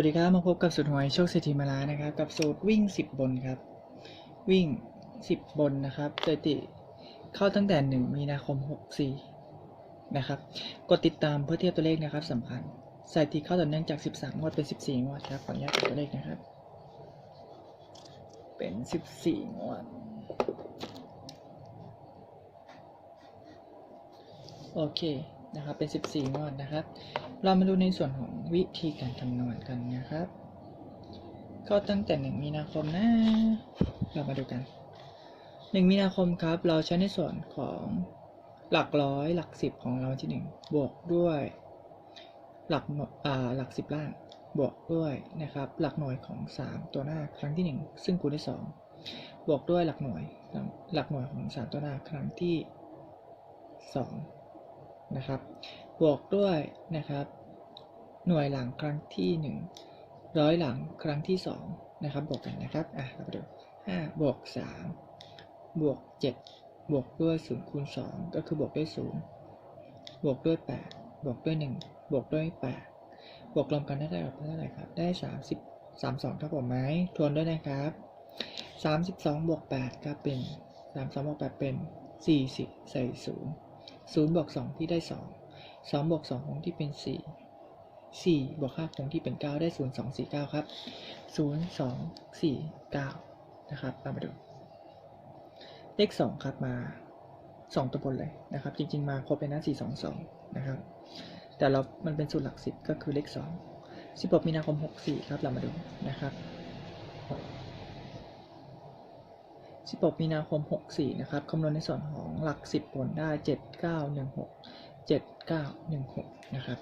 วัสดีครับมาพบกับสูตรหวยโชคเศรษฐีมาลานะครับ กับสูตรวิ่ง 10 บนครับ วิ่ง 10 บนนะครับสถิติเข้าตั้งแต่ 1 มีนาคม 64 นะครับกดติดตามเพื่อเทียบตัวเลขนะครับสำคัญสถิติเข้าต่อเนื่องจาก 13 งวดเป็น 14 งวดครับขออนุญาตตัวเลขนะครับ เป็น 14 งวด โอเคนะครับเป็น 14 งวดนะครับ เรามาดูในส่วนของวิธีการคำนวณกันนะครับ ก็ตั้งแต่ 1 มีนาคมนะ เรามาดูกัน 1 มีนาคมครับ เราใช้ในส่วนของหลักร้อยหลักสิบของเราที่ 1 บวกด้วย หลักหน่วยอ่าหลักสิบล่างบวกด้วยนะครับหลักหน่วยของ 3 ตัวหน้าครั้งที่ 1 ซึ่งคูณด้วย2บวกด้วยหลักหน่วยหลักหน่วยของ 3 ตัวหน้าครั้งที่ 2 นะครับ บวกด้วยนะครับ หน่วยหลังครั้งที่หนึ่งร้อยหลังครั้งที่สองนะครับ บวกกันนะครับ อะเราไปดูห้าบวกสามบวกเจ็ดบวกด้วยศูนย์คูณสองก็คือบวกด้วยศูนย์บวกด้วยแปดบวกด้วยหนึ่งบวกด้วยแปดบวกรวมกันได้เท่าไหร่ครับ ได้สามสิบสามสองครับไหมทวนด้วยนะครับสามสิบสองบวกแปดครับเป็นสามสองบวกแปดเป็นสี่สิใส่ศู นย์ศูนย์บวกสองที่ได้สองสองบวกสองคงที่เป็นสี่สี่บวกห้าคงที่เป็นเก้าได้ศูนย์สองสี่เก้าครับศูนย์สองสี่เก้านะครับตามมาดู เลขสองครับมาสองตัวบนเลยนะครับ จริง ๆ มาครบเลยนะสี่สองสองนะครับ แต่เรา มันเป็นสูตรหลักสิบก็คือเลขสองสิบหกมีนาคมหกสี่ครับ เรามาดูนะครับ สิบหกมีนาคมหกสี่นะครับ คำนวณในส่วนของหลักสิบบนได้เจ็ดเก้าหนึ่งหกเจ็ดเก้าหนึ่งหกนะครับ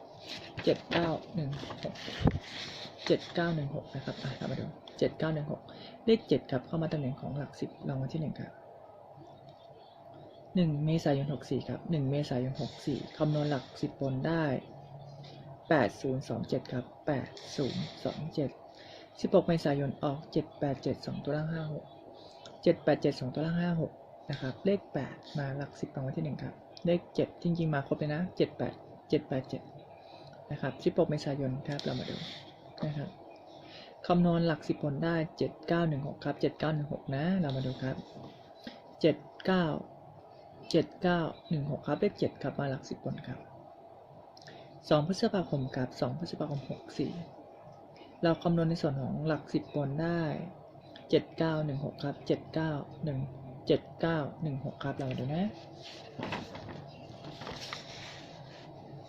เจ็ดเก้าหนึ่งหกเจ็ดเก้าหนึ่งหกนะครับอะเรามาดูเจ็ดเก้าหนึ่งหกเลขเจ็ดครับ เข้ามาตำแหน่งของหลักสิบรางวัลที่หนึ่งครับหนึ่งเมษายนหกสี่ครับหนึ่งเมษายนหกสี่คำนวณหลักสิบบนได้แปดศูนย์สองเจ็ดครับแปดศูนย์สองเจ็ดสิบหกเมษายน ออกเจ็ดแปดเจ็ดสองตัวล่างห้าหกเจ็ดแปดเจ็ดสองตัวล่างห้าหกนะครับ เลขแปดมาหลักสิบรางวัลที่หนึ่งครับ เลขเจ็ดจริง ๆ มาครบเลยนะเจ็ดแปดเจ็ดแปดเจ็ดนะครับสิบหกเมษายนครับ เรามาดูนะครับคำนวณหลักสิบผลได้เจ็ดเก้าหนึ่งหกครับเจ็ดเก้าหนึ่งหกนะ เรามาดูครับเจ็ดเก้าเจ็ดเก้าหนึ่งหกครับเลขเจ็ดครับมาหลักสิบบนครับสองพฤษภาคมครับสองพฤษภาคมหกสี่เราคำนวณในส่วนของหลักสิบบนได้ เจ็ดเก้าหนึ่งหกครับเจ็ดเก้าหนึ่งเจ็ดเก้าหนึ่งหกครับ เราดูนะ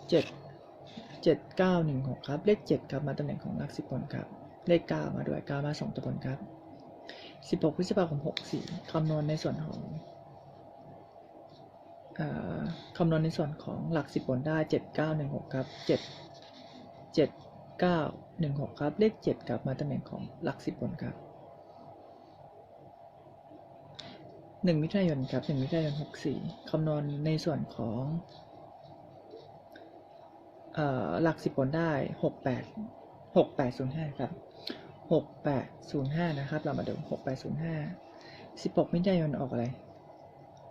เจ็ดเจ็ดเก้าหนึ่งหกครับ เลขเจ็ดครับ มาตำแหน่งของหลักสิบบนครับเลขเก้ามาด้วยเก้ามาสองตัวบนครับสิบหกพฤษภาคมหกสี่คำนวณในส่วนของอคำนวณในส่วนของหลักสิบบนได้เจ็ดเก้าหนึ่งหกครับเจ็ดเจ็ดเก้าหนึ่งหกครับเลขเจ็ดกลับมาตำแหน่งของหลักสิบบนครับ หนึ่งมิถุนายนครับหนึ่งมิถุนายนหกสี่คำนวณในส่วนของหลักสิบบนได้หกแปดหกแปดศูนย์ห้าครับหกแปดศูนย์ห้านะครับ เรามาดูหกแปดศูนย์ห้าสิบหกมิถุนายนออกอะไร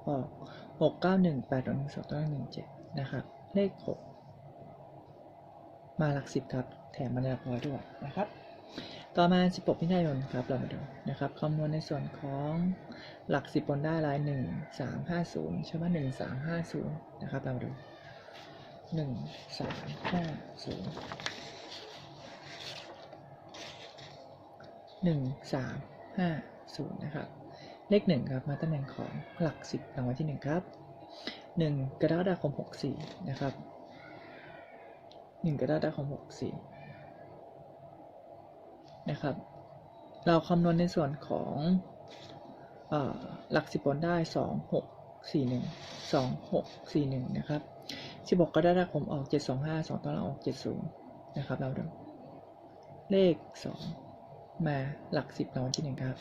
ออกหกเก้าหนึ่งแปดหนึ่งสองต้หนึ่งเจ็ดนะครับ เลขหกมาหลักสิบครับ แถมมาหลักร้อยด้วยนะครับ ต่อมา 16 มิถุนายนครับ เรามาดูนะครับคำนวณในส่วนของหลักสิบนได้ลาย 1 3 5 0ใช่ไหม1 3 5 0 นะครับ เรามาดู 1 3 5 0 1 3 5 0 นะครับ เลขหนึ่งครับ มาตำแหน่งของหลักสิบรางวัลที่หนึ่งครับหนึ่งกรกฎาคมหกสี่นะครับหนึ่งกรกฎาคมหกสี่ นะครับ เราคำนวณในส่วนของอหลักสิบบนได้สองหกสี่หนึ่งสองหกสี่หนึ่งนะครับสิบหกกรกฎาคมออกเจ็ดสองห้าสองตาราออกเจ็ดศูนย์นะครับ เราดูเลขสองมาหลักสิบรางวัลที่หนึ่งครับ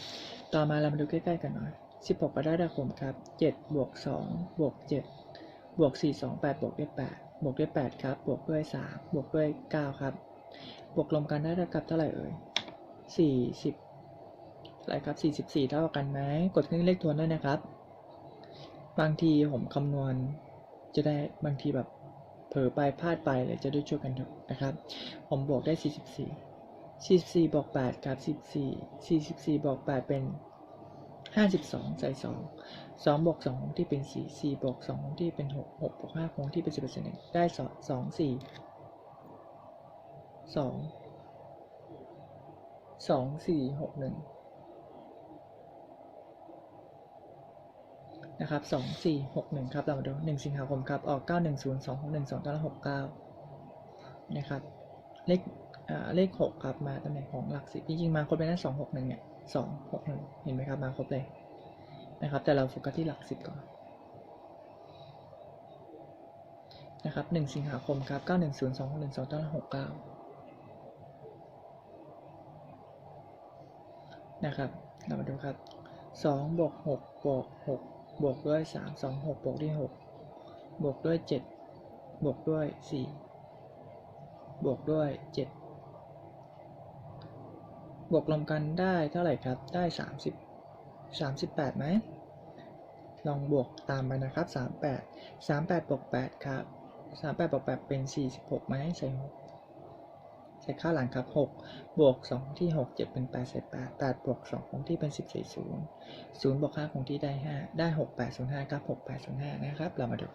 ต่อมาเรามาดูใกล้ๆกันหน่อย 16กรกฎาคมครับ 7 บวก 2 บวก 7 บวก 4 2 8 บวกด้วย 8 บวกด้วย 8 ครับ บวกด้วย 3 บวกด้วย 9 ครับ บวกรวมกันได้เท่ากับเท่าไหร่เอ่ย 40อะไรครับ44เท่ากันไหมกดเครื่องเลขทวนด้วยนะครับ บางทีผมคำนวณจะได้บางทีแบบเผลอไปพลาดไปเลยจะได้ช่วยกันนะครับ ผมบวกได้ 44 44บวก8ครับ14 44บวก8เป็น 52 ใส่ 2 2บวก2คงที่เป็น 4 4บวก2คงที่เป็น 6 6บวก5คงที่เป็น 10%ได้2 2 สองสี่หกหนึ่งนะครับสองสี่หกหนึ่งครับ เรามาดูหนึ่งสิงหาคมครับ ออกเก้าหนึ่งศูนย์สองหกหนึ่งสองเก้าหกเก้านะครับ เลขเลขหกครับ มาตำแหน่งของหลักสิบจริงๆมาครบเลยนะสองหกหนึ่งเนี่ยสองหกหนึ่งเห็นไหมครับ มาครบเลยนะครับ แต่เราโฟกัสที่หลักสิบก่อนนะครับหนึ่งสิงหาคมครับเก้าหนึ่งศูนย์สองหกหนึ่งสองเก้าหกเก้า นะครับ เรามาดูครับ2บวก6บวก6บวกด้วย 3 2 6บวกด้วย 6 บวกด้วย 7 บวกด้วย 4 บวกด้วย 7 บวกรวมกันได้เท่าไหร่ครับ ได้ 30 38ไหมลองบวกตามไปนะครับ 38 38บวก8ครับ 38บวก8เป็น 46ไหมใส่6 ใส่ข้าหลังครับ6บวก2ที่6 7 เป็น8ใส่8 8บวก2คงที่เป็น10ใส่0 0บวก5คงที่ได้ 5 ได้ 6 8 0 5ครับ6 8 0 5 นะครับ เรามาดู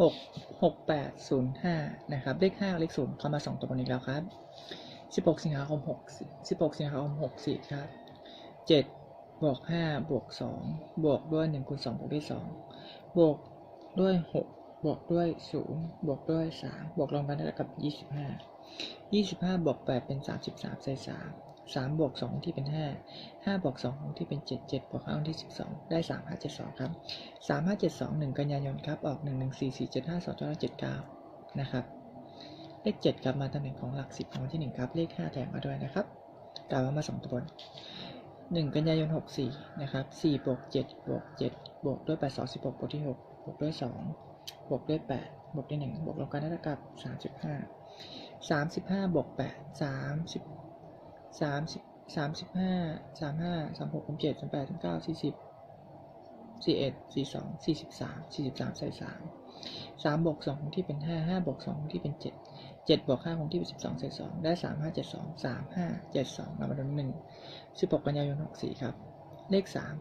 หกหกแปดศูนย์ห้านะครับ เลขห้าเลขศูนย์เข้ามาสองตัวบนอีกแล้วครับสิบหกสิงหาคมหกสิบหกสิงหาคมหกสี่ครับเจ็ด บวกห้าบวกสองบวกด้วยหนึ่งคูณสองบวกด้วยสองบวกด้วยหกบวกด้วยศูนย์บวกด้วยสามบวกรวมกันได้กับยี่สิบห้ายี่สิบห้าบวกแปดเป็นสามสิบสามใส่สามสามบวกสองที่เป็นห้าห้าบวกสองที่เป็นเจ็ดเจ็ดบวกห้าที่สิบสองได้สามห้าเจ็ดสองครับสามห้าเจ็ดสองหนึ่งกันยายนครับออกหนึ่งหนึ่งสี่สี่เจ็ดห้าสองเจ็ดเก้านะครับ เลขเจ็ดกลับมาตำแหน่งของหลักสิบของที่หนึ่งครับ เลขห้าแถมมาด้วยนะครับกลับมามาสองตัวบน หนึ่งกันยายนหกสี่นะครับสี่บวกเจ็ดบวกเจ็ดบวกด้วยแปดสองสิบหกบวกที่หกบวกด้วยสองบวกด้วยแปดบวกด้วยหนึ่งบวกรวมกันได้เท่ากับสามสิบห้าสามสิบห้าบวกแปดสามสิบสามสิบสามสิบห้าสามห้าสามหกสามเจ็ดสามแปดสามเก้าสี่สิบสี่เอ็ดสี่สองสี่สิบสามสี่สิบสามใส่สาม สามบวกสองที่เป็นห้าห้าบวกสองที่เป็นเจ็ดเจ็ดบวกห้าคงที่เป็นสิบสองใส่สองได้สามห้าเจ็ดสองสามห้าเจ็ดสองเรามาดูหนึ่งสิบหกกันยายนหกสี่ครับ เลขสาม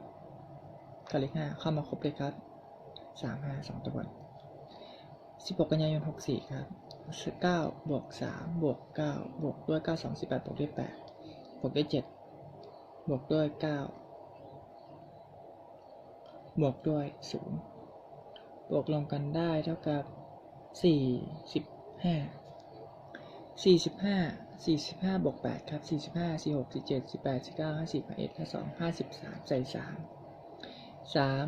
กับเลขห้าเข้ามาครบเลยครับสามห้าสองตัวบนสิบหกกันยายนหกสี่ครับเก้าบวกสามบวกเก้าบวกด้วยเก้าสองสิบแปดบวกด้วยแปดบวกด้วยเจ็ดบวกด้วยเก้าบวกด้วยศูนย์ บวกรวมกันได้เท่ากับสี่สิบห้าสี่สิบห้าสี่สิบห้าบวกแปดครับสี่สิบห้าสี่หกสี่เจ็ดสี่แปดสี่เก้าห้าสิบห้าเอ็ดห้าสองห้าสิบสามใส่สามสาม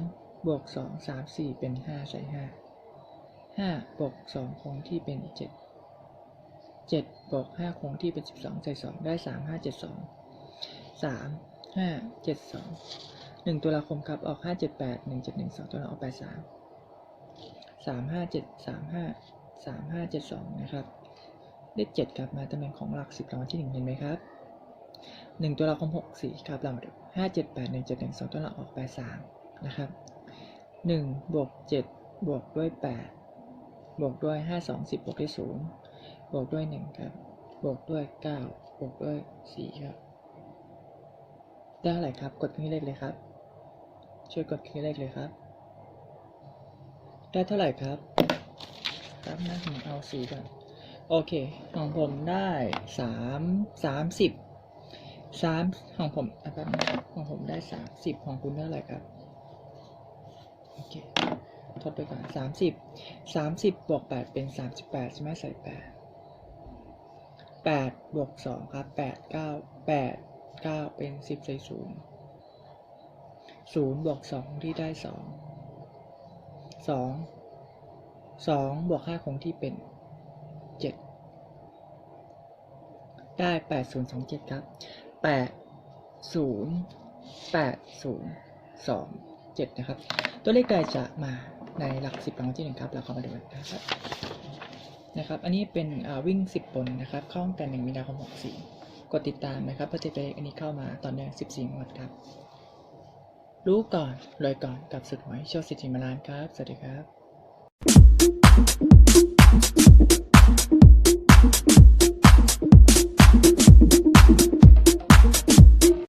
บวกสองสามสี่เป็นห้าใส่ห้าห้าบวกสองคงที่เป็นเจ็ดเจ็ดบวกห้าคงที่เป็นสิบสองใส่สองได้สามห้าเจ็ดสองสามห้าเจ็ดสองหนึ่งตัวละคมครับ ออกห้าเจ็ดแปดหนึ่งเจ็ดหนึ่งสองตัวละออกแป ดสามสามห้าเจ็ดสามห้าสามห้าเจ็ดสองนะครับ เลขเจ็ดกลับมาตำแหน่งของหลักสิบรางวัลที่หนึ่งเห็นไหมครับหนึ่งตัวละคมหกสี่ครับเราห้าเจ็ดแปดหนึ่งเจ็ดหนึ่งสองตัวละออกแปดสามนะครับหนึ่งบวกเจ็ดบวกด้วยแปดบวกด้วยห้าสองสิบบวกด้วยศูนย์บวกด้วยหนึ่งครับ บวกด้วยเก้าบวกด้วยสี่ครับ ได้เท่าไหร่ครับ กดเครื่องเลขเลยครับ ช่วยกดเครื่องเลขเลยครับ ได้เท่าไหร่ครับครับนะผมเอาสี่ก่อนโอเค ของผมได้สามสามสิบสามของผมอะแป๊บนึงของผมได้สามสิบของคุณได้เท่าไหร่ครับโอเคทดไปก่อนสามสิบสามสิบบวกแปดเป็นสามสิบแปดใช่ไหมใส่แปดแปดบวกสองครับแปดเก้าแปดเก้าเป็นสิบใส่ศูนย์ศูนย์บวกสองที่ได้สอง สองสองบวกห้าคงที่เป็นเจ็ดได้แปดศูนย์สองเจ็ดครับแปดศูนย์แปดศูนย์สองเจ็ดนะครับ ตัวเลขใดจะมาในหลักสิบรางวัลที่หนึ่งครับเราเข้ามาดูกันนะครับนะครับ อันนี้เป็นวิ่งสิบบนนะครับเข้าตั้งแต่หนึ่งมีนาคมหกสี่กดติดตามนะครับเพื่อจะได้อันนี้เข้ามาตอนเดือนสิบสี่งวดครับ รู้ก่อนรวยก่อนกับสุดหวยโชคสิทธิมาลานครับ สวัสดีครับ